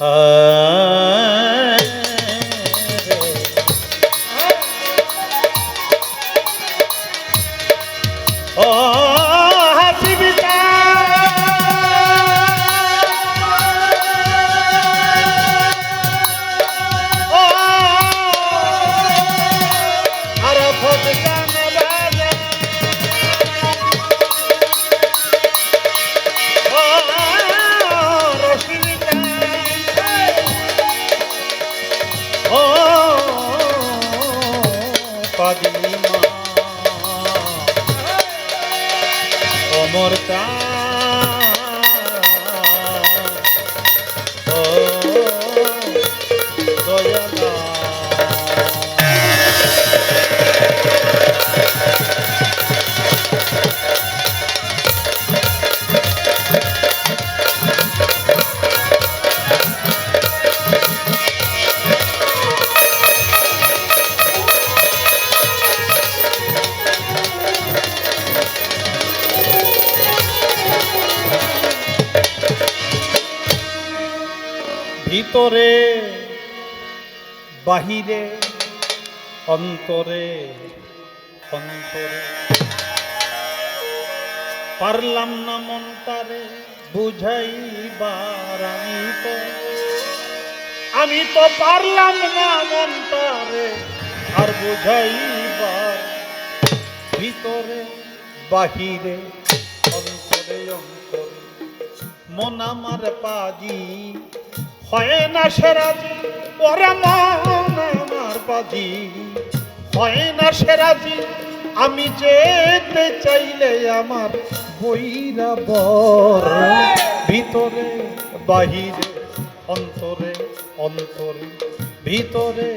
ও ভিতরে, বাহিরে, অন্তরে অন্তরে। পারলাম না মনটারে বুঝাইবার আমি তো। আমি তো পারলাম না মনটারে আর বুঝাইবার। ভিতরে, বাহিরে, অন্তরে অন্তরে। মন আমার পাজি হয় না সেরাজি ওরা আমার পাজি হয় না সেরাজি আমি যেতে চাইলে আমার বইরা বর। ভিতরে, বাহিরে, অন্তরে অন্তরে, ভিতরে,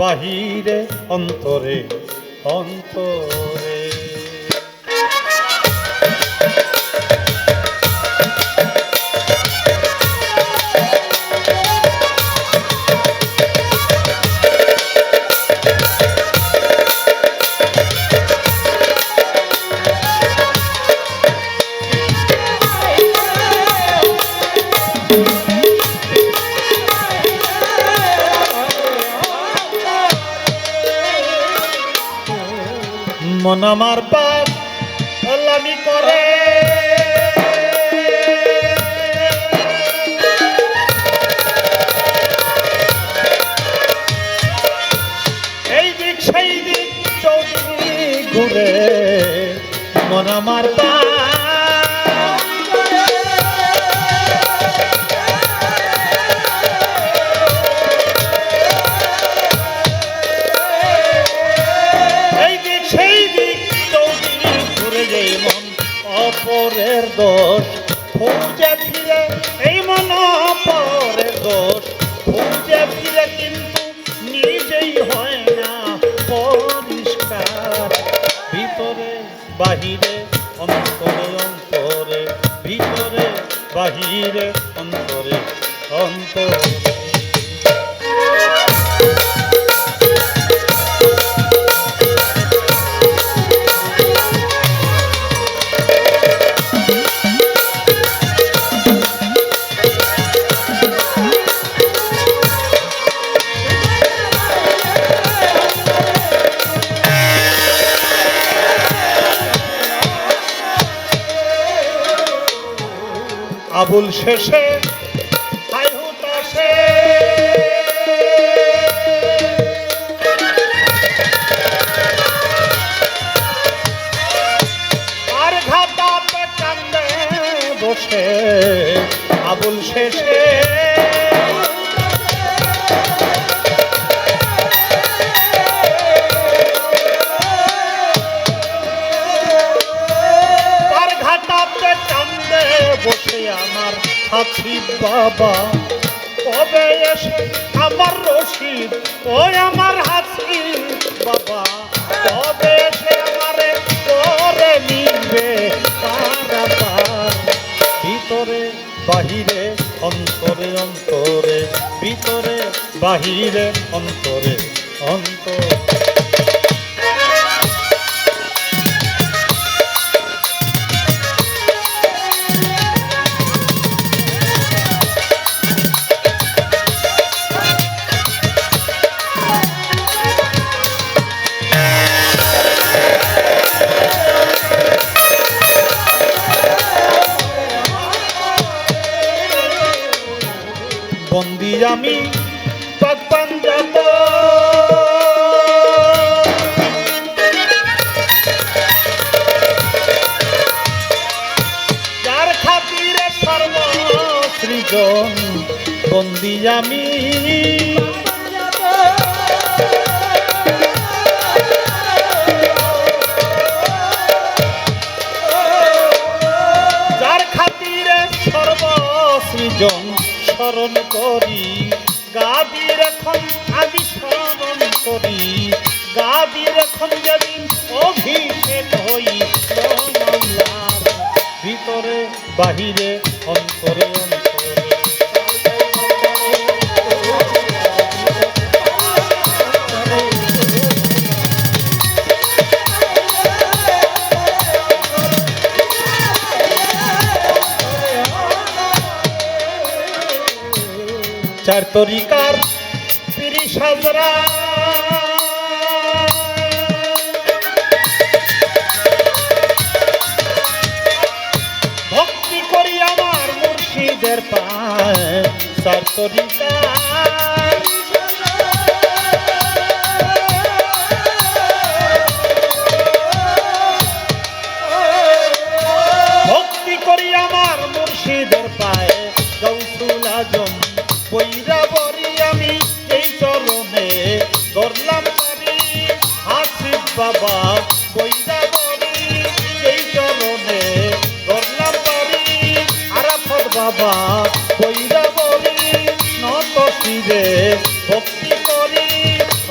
বাহিরে, অন্তরে অন্তরে। অপরের দোষ। খুঁজে ফিরে, এই মন অপরের দোষ। খুঁজে ফিরে কিন্তু নিজেই হয় না, পরিষ্কার। ভিতরে, বাহিরে, অন্তরে অন্তরে। ভিতরে, বাহিরে, অন্তরে অন্তরে। আবুল শেষে আর ঘাটাতে কান্দে বসে আবুল শেষে। হাসিব বাবা। কবে এসে আমার রশিদ? ওই আমার হাসি। বাবা, কবে এসে আমারে করে নিবে? ভিতরে, বাহিরে, অন্তরে অন্তরে। ভিতরে, বাহিরে, অন্তরে। অন্তরে। সৃজন বন্দি আমি। যার খাতিরে সর্ব সৃজন স্মরণ করি গাদির এখন আমি স্মরণ করি গাদির এখন যেদিন অভিষেক হই ভিতরে, বাহিরে চার তরিকার তিরিশ হাজরা। ভক্তি করি আমার মুর্শিদের পায় চার তরিকার। বাবা বৈরা বরি নত শিরে ভক্তি করি।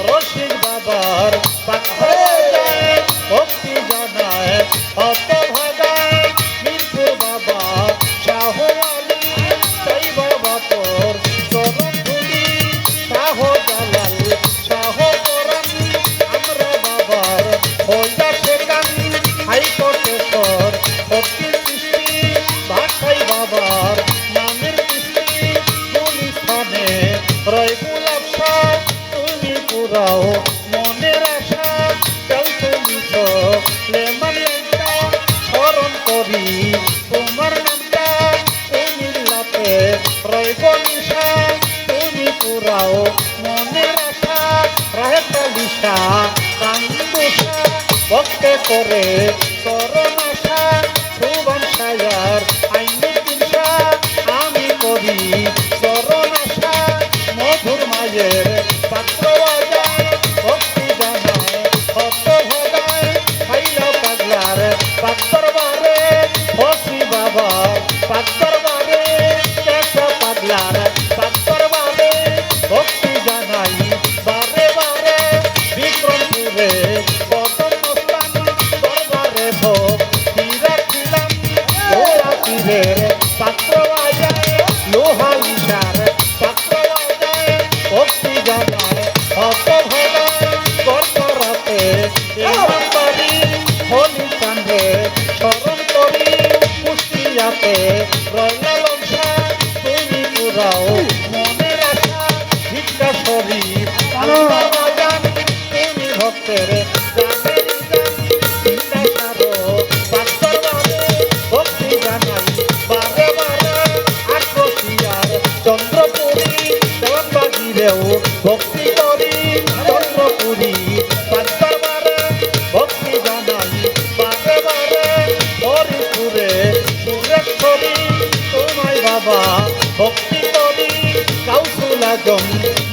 রশিদ বাবার পাখে যায়, ভক্তি জানায় অত ভাগায়। মিরপুর বাবা শাহ আলী তাই বাবা তোর চরণ ধুলি। শাহ জালাল, শাহ বরান আমরা বাবার হইয়া গলিশা তুমি পুরাও মনের আশা। রাহে কালিশা কান্দুষা ভক্তে করে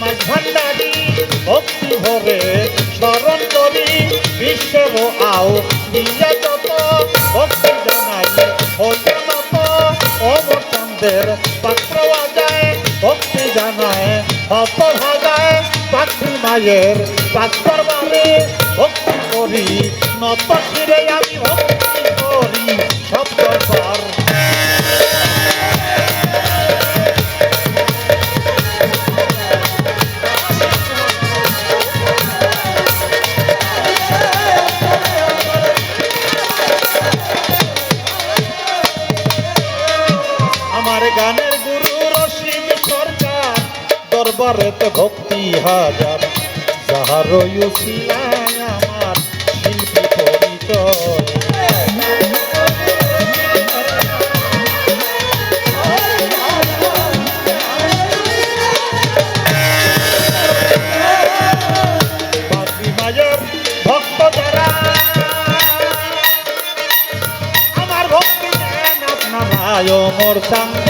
মাঝ ভান্ডারি, ভক্তি ভরে স্মরণ করি। বিশ্বের আও দিয়া যত ভক্তি জানাই হতে মত অবচন্দের পাত্র বাজায়। ভক্তি জানায়, হত ভাগায় পাখি মায়ের পাত্র বারে ভক্তি করি, নত শিরে আমি ভক্তি হাজার যাহার আমার শিল্পী পরিচয়। মোর সামনে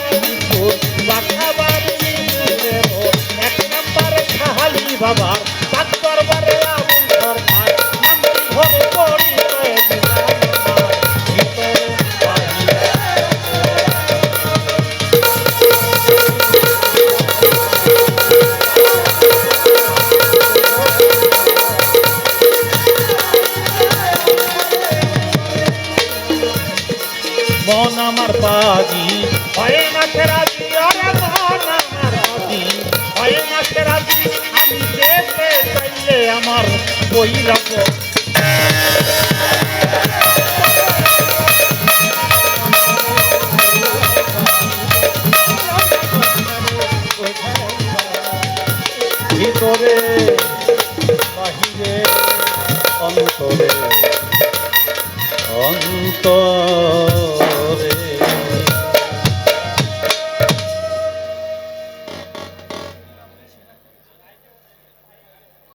আমার বই রাখব ভিতরে